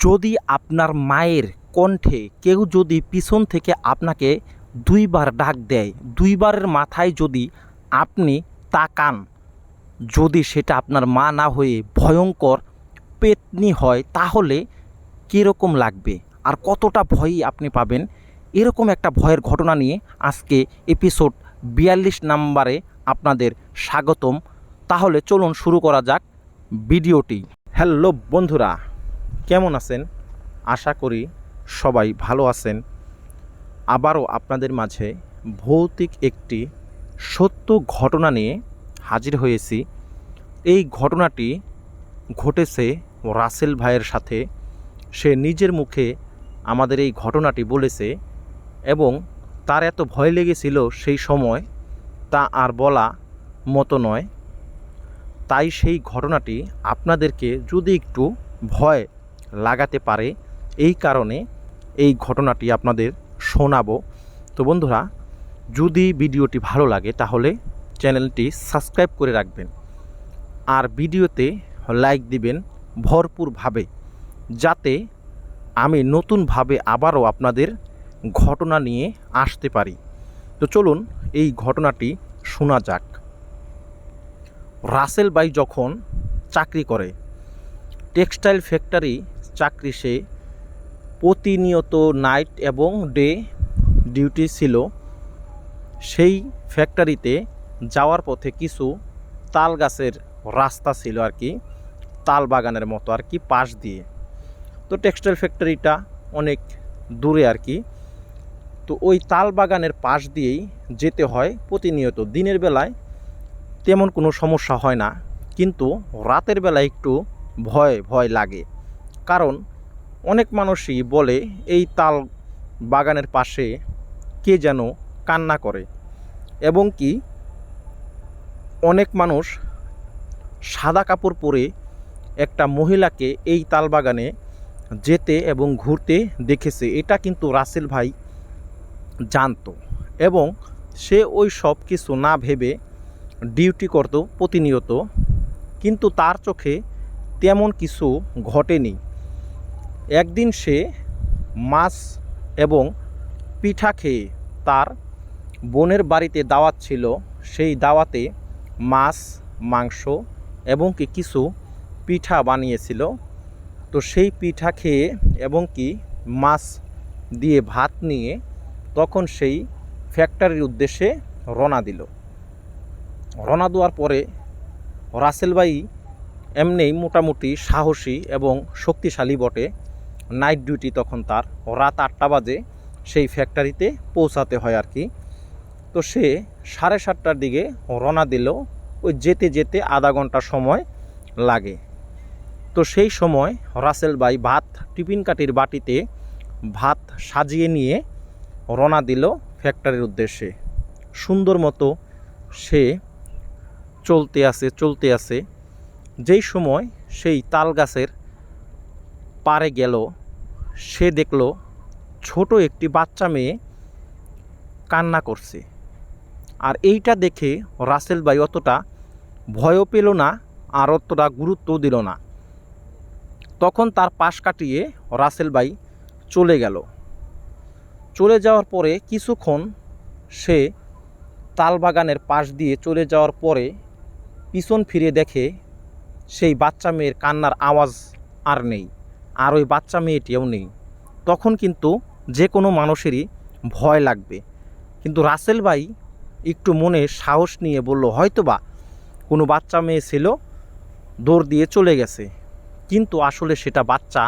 যদি আপনার মায়ের কণ্ঠে কেউ যদি পিছন থেকে আপনাকে দুইবার ডাক দেয়, দুইবারের মাথায় যদি আপনি তাকান, যদি সেটা আপনার মা না হয়ে ভয়ঙ্কর পেতনি হয়, তাহলে কীরকম লাগবে? আর কতটা ভয়ই আপনি পাবেন? এরকম একটা ভয়ের ঘটনা নিয়ে আজকে এপিসোড বিয়াল্লিশ নাম্বারে আপনাদের স্বাগতম। তাহলে চলুন শুরু করা যাক ভিডিওটি। হ্যালো বন্ধুরা কেমন আছেন? আশা করি সবাই ভালো আছেন। আবারও আপনাদের মাঝে ভৌতিক একটি সত্য ঘটনা নিয়ে হাজির হয়েছি। এই ঘটনাটি ঘটেছে রাসেল ভাইয়ের সাথে। সে নিজের মুখে আমাদের এই ঘটনাটি বলেছে এবং তার এত ভয় লেগেছিল সেই সময় তা আর বলা মতো নয়। তাই সেই ঘটনাটি আপনাদেরকে যদি একটু ভয় লাগাতে পারে, এই কারণে এই ঘটনাটি আপনাদের শোনাবো। তো বন্ধুরা, যদি ভিডিওটি ভালো লাগে, তাহলে চ্যানেলটি সাবস্ক্রাইব করে রাখবেন। আর ভিডিওতে লাইক দিবেন ভরপুরভাবে, যাতে আমি নতুনভাবে আবারও আপনাদের ঘটনা নিয়ে আসতে পারি। তো চলুন, এই ঘটনাটি শোনা যাক। রাসেল বাই যখন চাকরি করে, টেক্সটাইল ফ্যাক্টরি চাকরি সে প্রতিনিয়ত নাইট এবং ডে ডিউটি ছিল। সেই ফ্যাক্টরিতে যাওয়ার পথে কিছু তাল গাছের রাস্তা ছিল আর কি তাল বাগানের মতো আর কি পাশ দিয়ে। তো টেক্সটাইল ফ্যাক্টরিটা অনেক দূরে আর কি। তো ওই তাল বাগানের পাশ দিয়েই যেতে হয় প্রতিনিয়ত। দিনের বেলায় তেমন কোনো সমস্যা হয় না, কিন্তু রাতের বেলায় একটু ভয় ভয় লাগে। কারণ অনেক মানুষই বলে, এই তাল বাগানের পাশে কে যেন কান্না করে। এবং কি অনেক মানুষ সাদা কাপড় পরে একটা মহিলাকে এই তাল বাগানে যেতে এবং ঘুরতে দেখেছে। এটা কিন্তু রাসেল ভাই জানতো এবং সে ওই সব কিছু না ভেবে ডিউটি করত প্রতিনিয়ত। কিন্তু তার চোখে তেমন কিছু ঘটেনি। একদিন সে মাছ এবং পিঠা খেয়ে তার বোনের বাড়িতে দাওয়াত ছিল। সেই দাওয়াতে মাছ, মাংস এবং কি কিছু পিঠা বানিয়েছিল। তো সেই পিঠা খেয়ে এবং কি মাছ দিয়ে ভাত নিয়ে তখন সেই ফ্যাক্টরির উদ্দেশ্যে রওনা দিল। রওনা দেওয়ার পরে রাসেল ভাই এমনিই মোটামুটি সাহসী এবং শক্তিশালী বটে। নাইট ডিউটি তখন তার। রাত আটটা বাজে সেই ফ্যাক্টরিতে পৌঁছাতে হয় আর কি। তো সে সাড়ে সাতটার দিকে রওনা দিল। ওই যেতে যেতে আধা ঘণ্টা সময় লাগে। তো সেই সময় রাসেল ভাই ভাত, টিফিন কাঠির বাটিতে ভাত সাজিয়ে নিয়ে রওনা দিল ফ্যাক্টরির উদ্দেশ্যে। সুন্দর মতো সে চলতে আছে চলতে আছে। যেই সময় সেই তাল গাছের পারে গেল সে দেখল ছোট একটি বাচ্চা মেয়ে কান্না করছে। আর এইটা দেখে রাসেল ভাই অতটা ভয়ও পেল না আর অতটা গুরুত্বও দিল না। তখন তার পাশ কাটিয়ে রাসেল ভাই চলে গেল। চলে যাওয়ার পরে কিছুক্ষণ সে তালবাগানের পাশ দিয়ে চলে যাওয়ার পরে পিছন ফিরে দেখে সেই বাচ্চা মেয়ের কান্নার আওয়াজ আর নেই। আর ওই বাচ্চা মেয়েটিও নেই। তখন কিন্তু যে কোনো মানুষেরই ভয় লাগবে। কিন্তু রাসেল ভাই একটু মনে সাহস নিয়ে বলল, হয়তোবা কোনো বাচ্চা মেয়ে ছিল, দৌড় দিয়ে চলে গেছে। কিন্তু আসলে সেটা বাচ্চা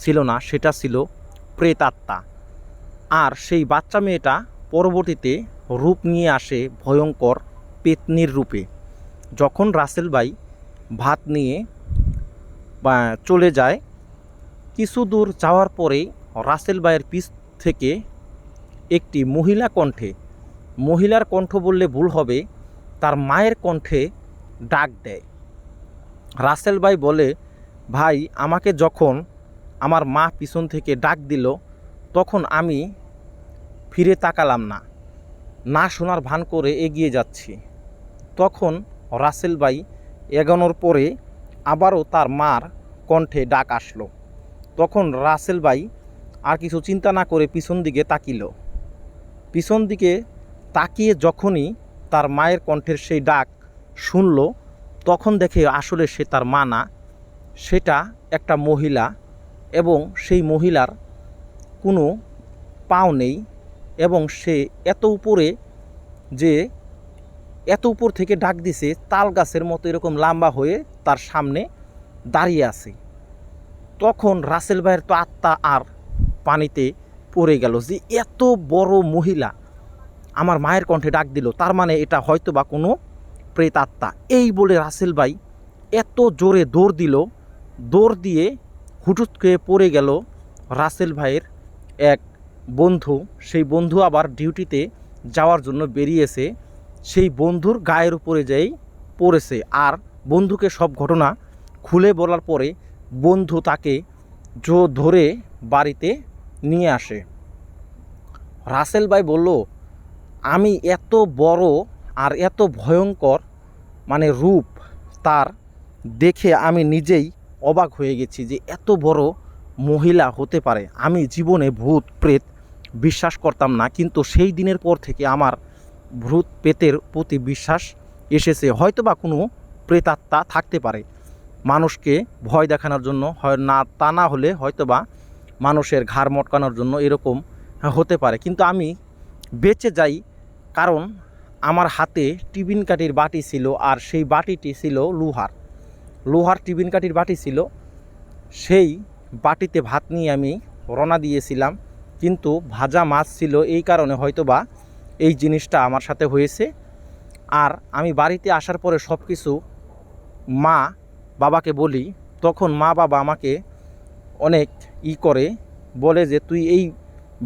ছিল না, সেটা ছিল প্রেতাত্মা আর সেই বাচ্চা মেয়েটা পরবর্তীতে রূপ নিয়ে আসে ভয়ঙ্কর পেতনির রূপে। যখন রাসেল ভাই ভাত নিয়ে চলে যায় কিছু দূর যাওয়ার পরে রাসেল ভাইয়ের পিস থেকে একটি মহিলা কণ্ঠে, মহিলার কণ্ঠ বললে ভুল হবে, তার মায়ের কণ্ঠে ডাক দেয়। রাসেল ভাই বলে, ভাই, আমাকে যখন আমার মা পিছন থেকে ডাক দিল, তখন আমি ফিরে তাকালাম না। না শোনার ভান করে এগিয়ে যাচ্ছি। তখন রাসেল ভাই এগানোর পরে আবারও তার মার কণ্ঠে ডাক আসলো। তখন রাসেল ভাই আর কিছু চিন্তা না করে পিছন দিকে তাকিল। পিছন দিকে তাকিয়ে যখনই তার মায়ের কণ্ঠের সেই ডাক শুনল, তখন দেখে আসলে সে তার মা না, সেটা একটা মহিলা এবং সেই মহিলার কোনো পাও নেই এবং সে এত উপরে যে এত উপর থেকে ডাক দিছে, তাল গাছের মতো এরকম লম্বা হয়ে তার সামনে দাঁড়িয়ে আছে। তখন রাসেল ভাইয়ের তো আত্মা আর পানিতে পড়ে গেল যে এত বড় মহিলা আমার মায়ের কণ্ঠে ডাক দিল, তার মানে এটা হয়তো বা কোনো প্রেতাত্মা এই বলে রাসেল ভাই এত জোরে দৌড় দিল, দৌড় দিয়ে হুটুট খেয়ে পড়ে গেল রাসেল ভাইয়ের এক বন্ধু। সেই বন্ধু আবার ডিউটিতে যাওয়ার জন্য বেরিয়েছে, সেই বন্ধুর গায়ের উপরে যেই পড়েছে। আর বন্ধুকে সব ঘটনা খুলে বলার পরে বন্ধু তাকে জো ধরে বাড়িতে নিয়ে আসে। রাসেল ভাই বলল, আমি এত বড় আর এত ভয়ঙ্কর মানে রূপ তার দেখে আমি নিজেই অবাক হয়ে গেছি যে এত বড় মহিলা হতে পারে। আমি জীবনে ভূত, প্রেত বিশ্বাস করতাম না, কিন্তু সেই দিনের পর থেকে আমার ভূত, প্রেতের প্রতি বিশ্বাস এসেছে। হয়তো বা কোনো প্রেতাত্মা থাকতে পারে। মানুষকে ভয় দেখানোর জন্য হয় না, তা না হলে হয়তো বা মানুষের ঘাড় মটকানোর জন্য এরকম হতে পারে। কিন্তু আমি বেঁচে যাই কারণ আমার হাতে টিফিন কাঠির বাটি ছিল আর সেই বাটিটি ছিল লোহার। লোহার টিফিন কাঠির বাটি ছিল। সেই বাটিতে ভাত নিয়ে আমি রওনা দিয়েছিলাম। কিন্তু ভাজা মাছ ছিল এই কারণে হয়তো বা এই জিনিসটা আমার সাথে হয়েছে। আর আমি বাড়িতে আসার পরে সব কিছু মা বাবাকে বলি, তখন মা বাবা আমাকে অনেক ই করে, বলে যে তুই এই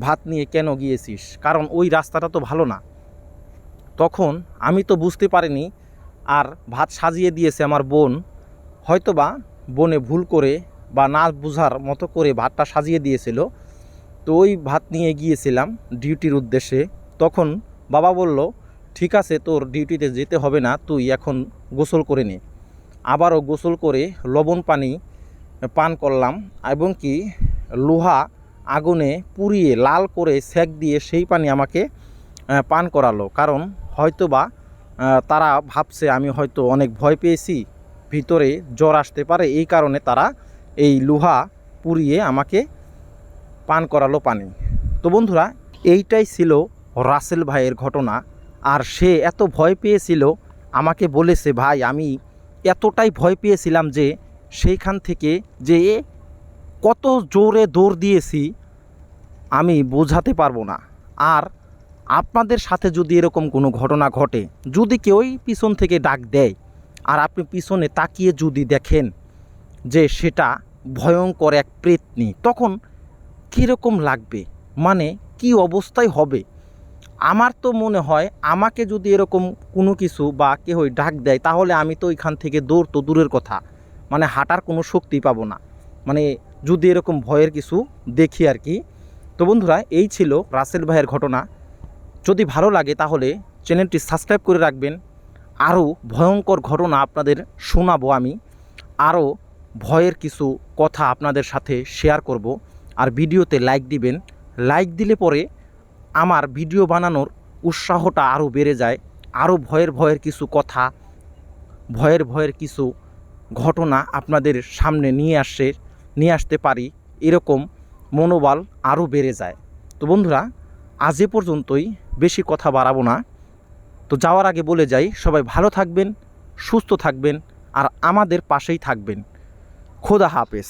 ভাত নিয়ে কেন গিয়েছিস? কারণ ওই রাস্তাটা তো ভালো না। তখন আমি তো বুঝতে পারিনি, আর ভাত সাজিয়ে দিয়েছে আমার বোন। হয়তোবা বনে ভুল করে বা না বোঝার মতো করে ভাতটা সাজিয়ে দিয়েছিল। তো ওই ভাত নিয়ে গিয়েছিলাম ডিউটির উদ্দেশ্যে। তখন বাবা বলল, ঠিক আছে, তোর ডিউটিতে যেতে হবে না, তুই এখন গোসল করে নে। আবারও গোসল করে লবণ পানি পান করলাম এবং কি লোহা আগুনে পুড়িয়ে লাল করে সেক দিয়ে সেই পানি আমাকে পান করালো। কারণ হয়তোবা তারা ভাবছে আমি হয়তো অনেক ভয় পেয়েছি, ভিতরে জ্বর আসতে পারে, এই কারণে তারা এই লোহা পুড়িয়ে আমাকে পান করালো পানি। তো বন্ধুরা, এইটাই ছিল রাসেল ভাইয়ের ঘটনা। আর সে এত ভয় পেয়েছিল, আমাকে বলেছে, ভাই, আমি এতটাই ভয় পেয়েছিলাম যে সেইখান থেকে যে কত জোরে দৌড় দিয়েছি, আমি বোঝাতে পারব না। আর আপনাদের সাথে যদি এরকম কোনো ঘটনা ঘটে, যদি কেউই পিছন থেকে ডাক দেয়, আর আপনি পিছনে তাকিয়ে যদি দেখেন যে সেটা ভয়ঙ্কর এক প্রেতনি তখন কীরকম লাগবে? মানে কি অবস্থায় হবে? আমার তো মনে হয় আমাকে যদি এরকম কোনো কিছু বা কেউই ডাক দেয়, তাহলে আমি তো এখান থেকে দৌড় তো দূরের কথা। মানে হাঁটার কোনো শক্তি পাবো না। মানে যদি এরকম ভয়ের কিছু দেখি আর কি। তো বন্ধুরা, এই ছিল রাসেল ভাইয়ের ঘটনা। যদি ভালো লাগে তাহলে চ্যানেলটি সাবস্ক্রাইব করে রাখবেন। আরও ভয়ঙ্কর ঘটনা আপনাদের শোনাবো আমি। আরও ভয়ের কিছু কথা আপনাদের সাথে শেয়ার করব। আর ভিডিওতে লাইক দিবেন। লাইক দিলে পরে আমার ভিডিও বানানোর উৎসাহটা আরও বেড়ে যায়, আরও ভয়ের ভয়ের কিছু কথা, ভয়ের ভয়ের কিছু ঘটনা আপনাদের সামনে নিয়ে আসে, নিয়ে আসতে পারি, এরকম মনোবল আরও বেড়ে যায়। তো বন্ধুরা, আজ এ পর্যন্তই, বেশি কথা বাড়াবো না। তো যাওয়ার আগে বলে যাই, সবাই ভালো থাকবেন, সুস্থ থাকবেন, আর আমাদের পাশেই থাকবেন। খোদা হাফেজ।